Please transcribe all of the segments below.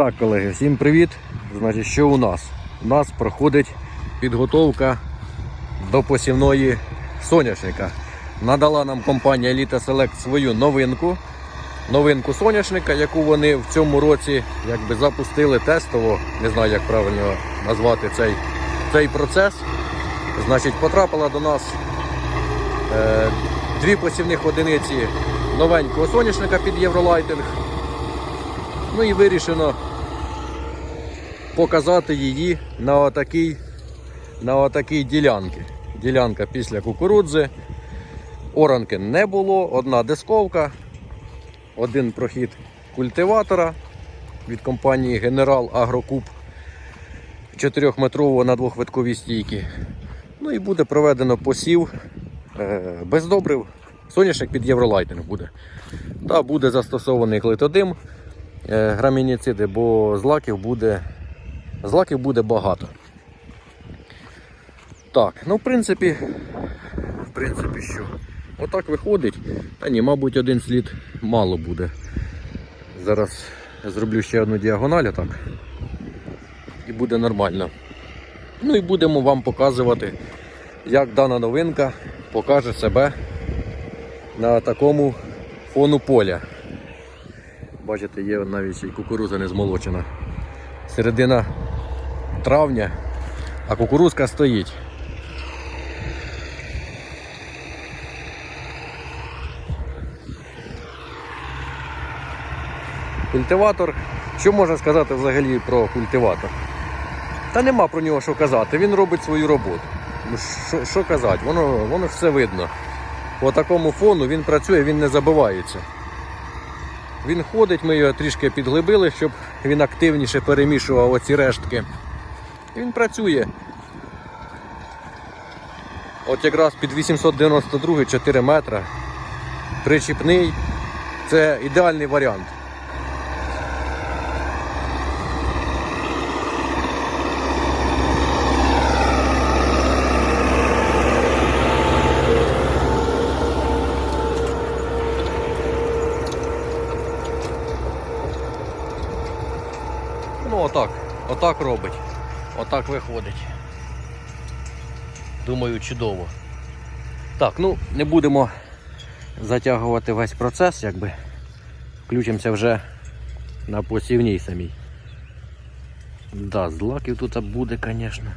Так, колеги, всім привіт. Значить, що у нас? У нас проходить підготовка до посівної соняшника. Надала нам компанія Elite Select свою новинку. Новинку соняшника, яку вони в цьому році якби запустили тестово. Не знаю, як правильно назвати цей, цей процес. Значить, потрапила до нас е, дві посівних одиниці новенького соняшника під Євролайтинг. Ну і вирішено показати її на отакій, на отакій ділянці. Ділянка після кукурудзи. Оранки не було, одна дисковка, один прохід культиватора від компанії Генерал Агрокуб 4-метрового на двохвитковій стійки. Ну і буде проведено посів е, без добрив. Соняшник під євролайтинг буде. Та буде застосований клитодим е, грамініциди, бо злаків буде, злаків буде багато. Так, ну в принципі, в принципі, що? Отак виходить. Та ні, мабуть, один слід мало буде. Зараз зроблю ще одну діагональ так. І буде нормально. Ну і будемо вам показувати, як дана новинка покаже себе на такому фону поля. Бачите, є навіть й кукуруза не змолочена. Середина травня, а кукурузка стоїть. Культиватор. Що можна сказати взагалі про культиватор? Та нема про нього що казати. Він робить свою роботу. Ну, Що, що казати? Воно, воно все видно. По такому фону він працює, він не забивається. Він ходить, ми його трішки підглибили, щоб він активніше перемішував оці рештки. І він працює. От якраз під 892 4 метра. Причіпний. Це ідеальний варіант. Ну отак, отак робить. Отак виходить. Думаю, чудово. Так, ну не будемо затягувати весь процес, якби. Включимося вже на посівній самій. Да, злаків тут буде, звісно.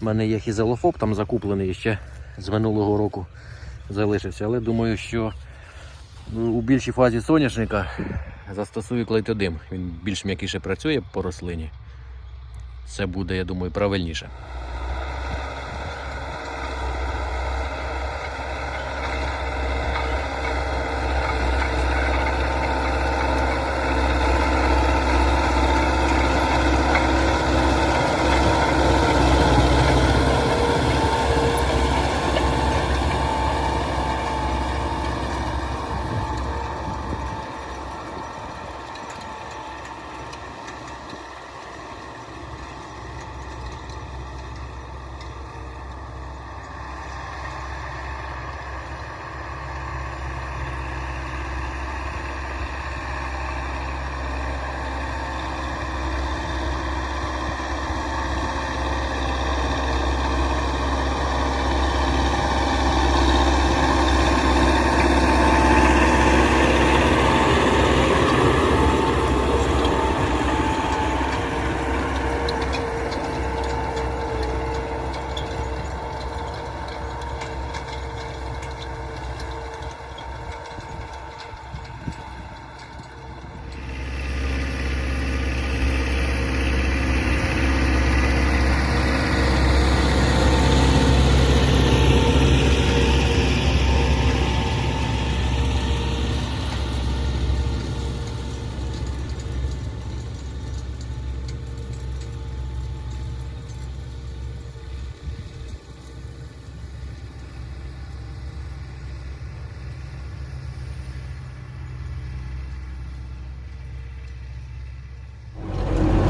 У мене є хізелофоб там закуплений ще з минулого року залишився, але думаю, що ну, у більшій фазі соняшника застосую клейтодим. Він більш м'якіше працює по рослині. Це буде, я думаю, правильніше.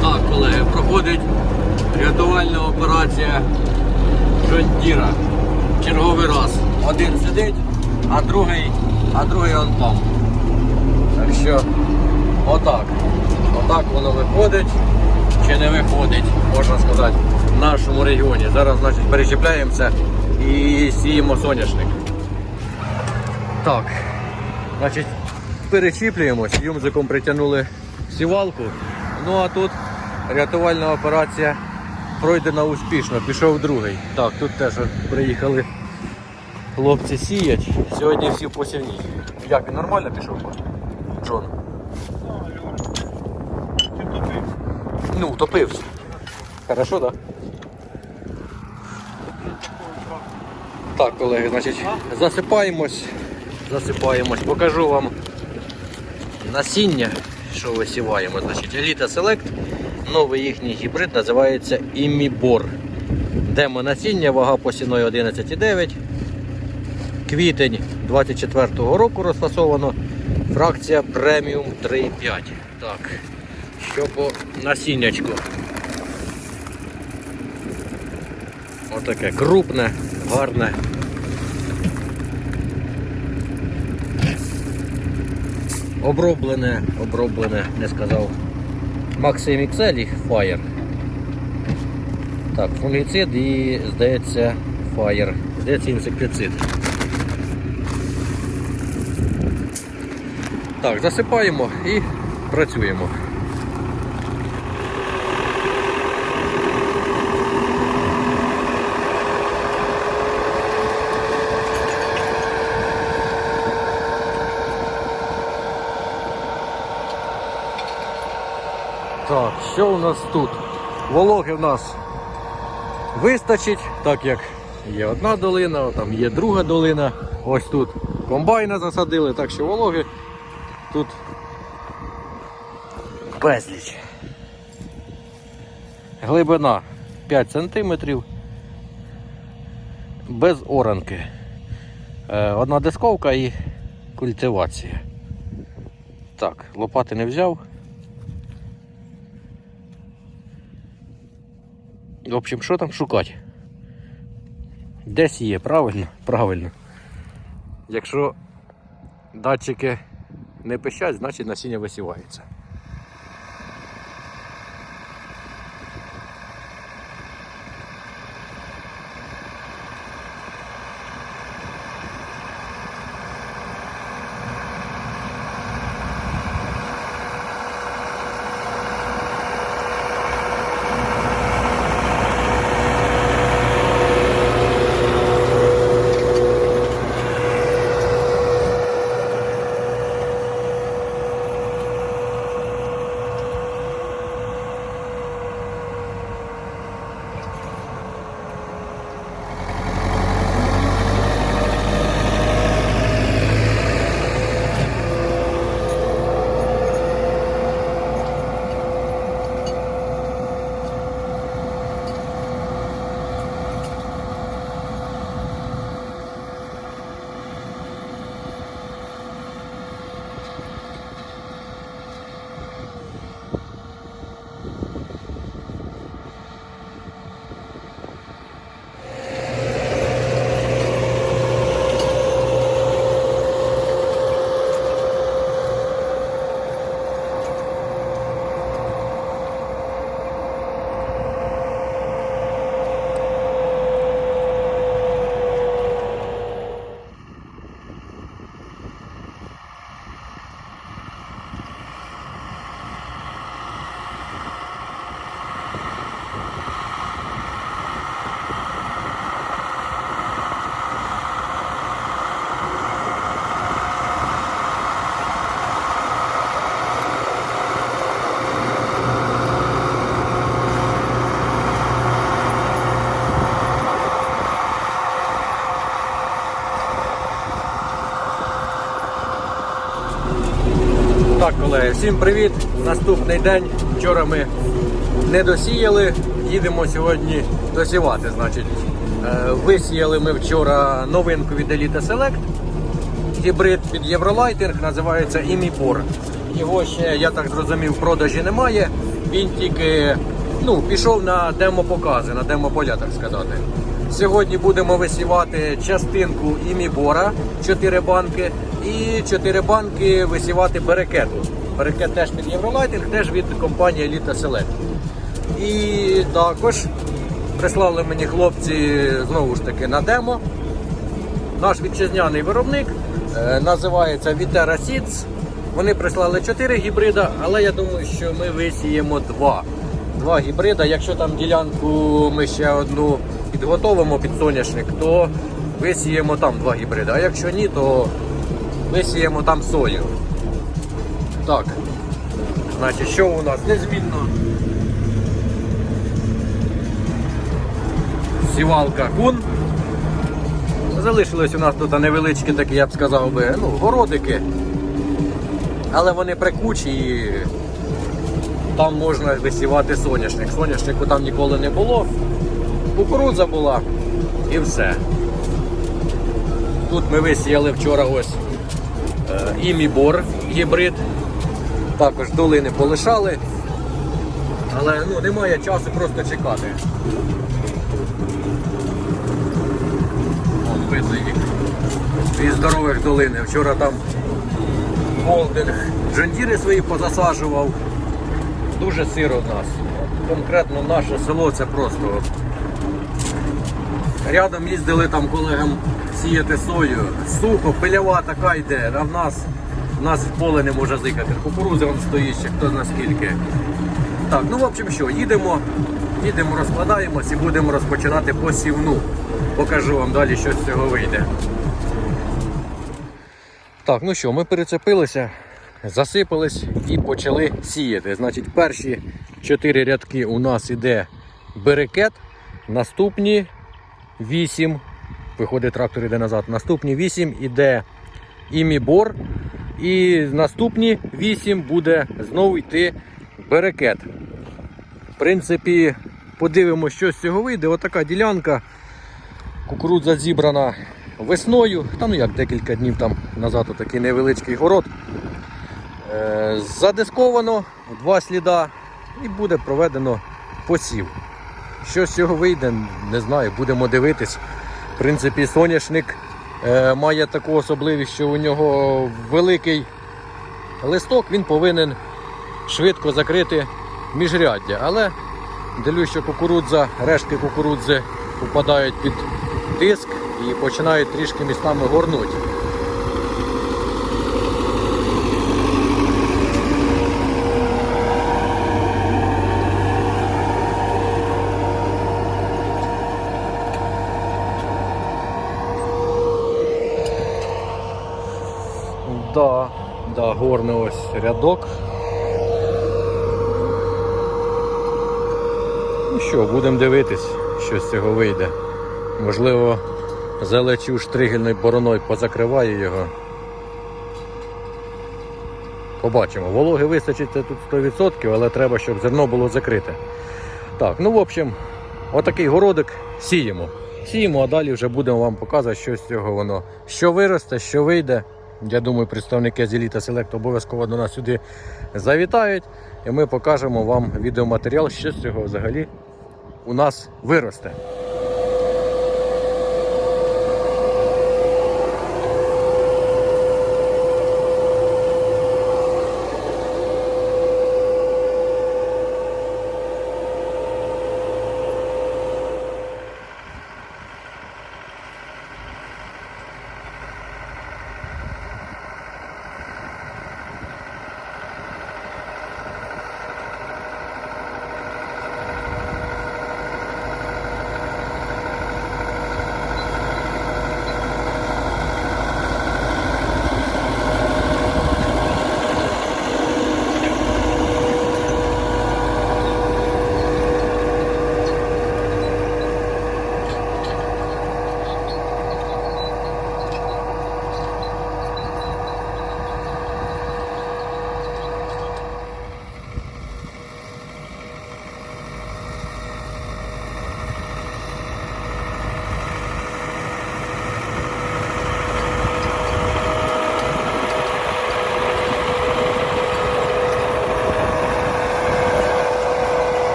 Так, колеги, проходить рятувальна операція Жондіра. Черговий раз. Один сидить, а другий, а другий он там. Так що, отак. Отак воно виходить чи не виходить, можна сказати, в нашому регіоні. Зараз, значить, перечіпляємося і сіємо соняшник. Так, значить, перечіплюємось, юмзиком притягнули сівалку. Ну а тут рятувальна операція пройдена успішно, пішов другий. Так, тут теж приїхали хлопці сіять. Сьогодні всі посівні. Як він нормально пішов? Джон? Ну, топився. Хорошо, так? Да? Так, колеги, значить, засипаємось, засипаємось, покажу вам насіння, що висіваємо. Значить, Elite Select, новий їхній гібрид називається Імібор. Демо насіння, вага посівної 11,9. Квітень 24-го року розфасовано. Фракція преміум 3,5. Так, що по насіннячку. Отаке крупне, гарне. Оброблене, оброблене, не сказав. Maxim XL Fire. Так, фунгіцид і, здається, Fire. Здається, інсектицид. Так, засипаємо і працюємо. Так, що у нас тут? Вологи в нас вистачить, так як є одна долина, там є друга долина. Ось тут комбайна засадили, так що вологи тут безліч. Глибина 5 см без оранки. Е, Одна дисковка і культивація. Так, лопати не взяв. В общем, що там шукати? Десь є, правильно? Правильно. Якщо датчики не пищать, значить насіння висівається. Так, колеги, всім привіт! Наступний день. Вчора ми не досіяли, їдемо сьогодні досівати. Значить, Е, висіяли ми вчора новинку від Elite Select. Гібрид під Євролайтинг називається Іміпор. Його ще, я так зрозумів, продажі немає. Він тільки ну, пішов на демопокази, на демополя, так сказати. Сьогодні будемо висівати частинку імібора, 4 банки, і 4 банки висівати берекету. Берекет теж під Євролайтинг, теж від компанії Еліта Select. І також прислали мені хлопці знову ж таки на демо. Наш вітчизняний виробник е, називається Vitera Seeds. Вони прислали 4 гібрида, але я думаю, що ми висіємо 2. Два гібрида. Якщо там ділянку ми ще одну підготовимо під соняшник, то висіємо там два гібриди. А якщо ні, то висіємо там сою. Так. Значить, що у нас незмінно? Сівалка кун. Залишились у нас тут невеличкі такі, я б сказав би, ну, городики. Але вони прикучі і там можна висівати соняшник. Соняшнику там ніколи не було. Кукурудза була і все. Тут ми висіяли вчора ось е, імібор гібрид. Також долини полишали. Але ну, немає часу просто чекати. Вон видно їх. Дві здорових долини. Вчора там холдинг джандіри свої позасаджував. Дуже сиро в нас. Конкретно наше село це просто. Рядом їздили там колегам сіяти сою. Сухо, пилява така йде, а в нас, в нас поле не може зикати. Кукурудзи вон стоїть ще хто зна скільки. Так, ну в общем що, їдемо, їдемо, розкладаємось і будемо розпочинати посівну. Покажу вам далі, що з цього вийде. Так, ну що, ми перецепилися, засипались і почали сіяти. Значить, перші чотири рядки у нас іде берекет, наступні 8, виходить трактор іде назад, наступні 8 іде імібор, і наступні 8 буде знову йти берекет. В принципі, подивимося, що з цього вийде. Отака ділянка. Кукурудза зібрана весною, там ну як декілька днів там назад такий невеличкий город. Е, задисковано два сліда і буде проведено посів. Що з цього вийде, не знаю, будемо дивитись. В принципі, соняшник е, має таку особливість, що у нього великий листок, він повинен швидко закрити міжряддя. Але дивлюсь, що кукурудза, рештки кукурудзи попадають під тиск і починають трішки містами горнути. Да, да, горний ось рядок. Ну що, будемо дивитись, що з цього вийде. Можливо, залечу штригельною бороною позакриваю його. Побачимо. Вологи вистачить тут 100%, але треба, щоб зерно було закрите. Так, ну в общем, отакий городик сіємо. Сіємо, а далі вже будемо вам показувати, що з цього воно. Що виросте, що вийде. Я думаю, представники Зеліта Еліта Селект обов'язково до нас сюди завітають. І ми покажемо вам відеоматеріал, що з цього взагалі у нас виросте.